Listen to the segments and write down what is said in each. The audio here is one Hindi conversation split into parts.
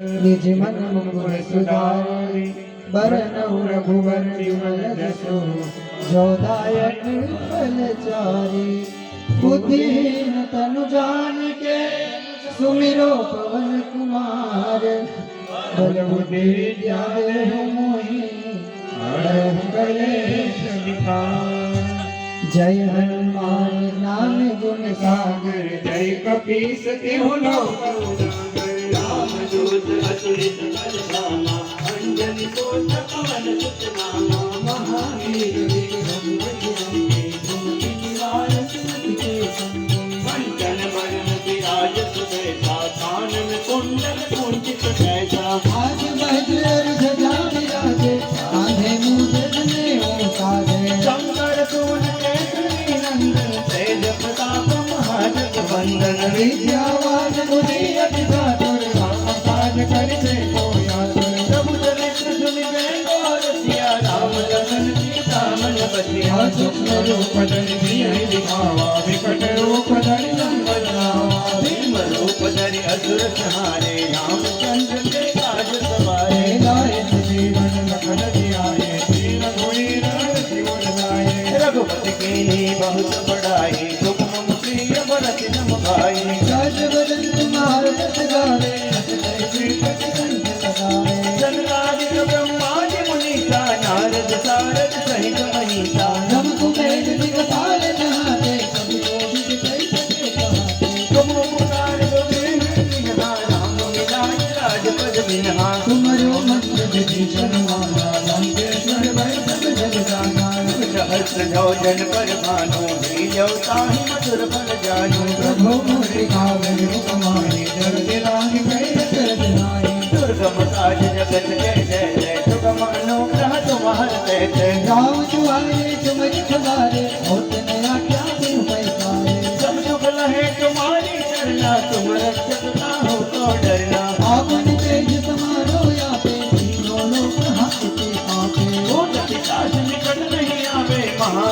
निज मन मुकुर सुधारी बरन रघुवर विमल जसो जोदायक फल चारी बुद्धिहीन तनु जान के सुमिरो पवन कुमार बल बुद्धि विद्या मोहि जय हनुमान नाम गुण सागर जय कपीस तिहु लोक प्रचोद अतुलित बलधामा अंजलि को तपवन सुत नामा महावीर विक्रम वैजयंते धूमि निवार सुमति मंडन वरण विराज सुबैठा कानन कुंडल कुंचित सैजा आज बद्र अर्घ जाने राजे आधे मुझे ने और साधे शंकर सोन कैसरी नंदन तेज प्रताप महाजग बंदन विद्यावान, मुनि अभिधा రూపదని ధీరి భావా వికట రూపదని సంవదనావా భీమ రూపదని అసుర సహారే రామచంద్ర కే కాజ సవారే నాయన జీవన మఖన దియాయే శ్రీ రఘువీర శివనాయే రఘుపతి కే నీ బహుత బడాయి తుమ ప్రియ భరతి నమ భాయి కాజ వదన తుమార సగారే जाना सहस्र जन पर भानु ताहि मधुर फल जानू प्रभु मोरे गावे कमाई जग दिलाहि कई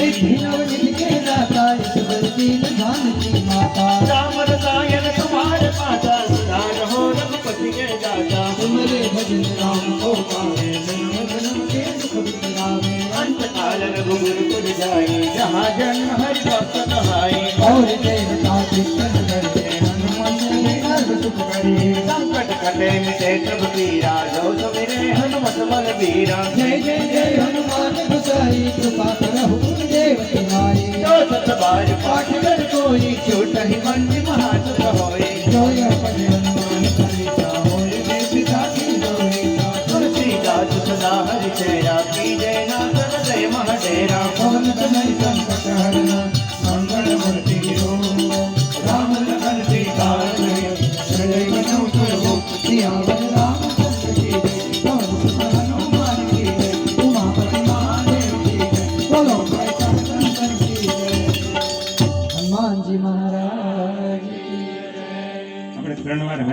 सिद्धि नव के दाता ईश्वर दीन धान की माता राम रसायन तुम्हारे पासा सदा रहो रघुपति के दाता तुमरे भजन राम को पावे जन्म जन्म के सुख करे संकट कटे मिटे सब हनुमत बल बीरा जय जय जय हनुमान गोसाई कृपा करहु जो पाठ कर कोई छूट ही मंज महासुख होई जो यह पढ़े हनुमान चालीसा होय वे पिता की। लोईसा तुलसीदास सदा हरि चेरा की जय नाथ हृदय महडेरा पवन तनय संकट हरना मंगल मूर्ति हो। राम लखन सीता जय जय बनो प्रभु सियावर जय हनुमान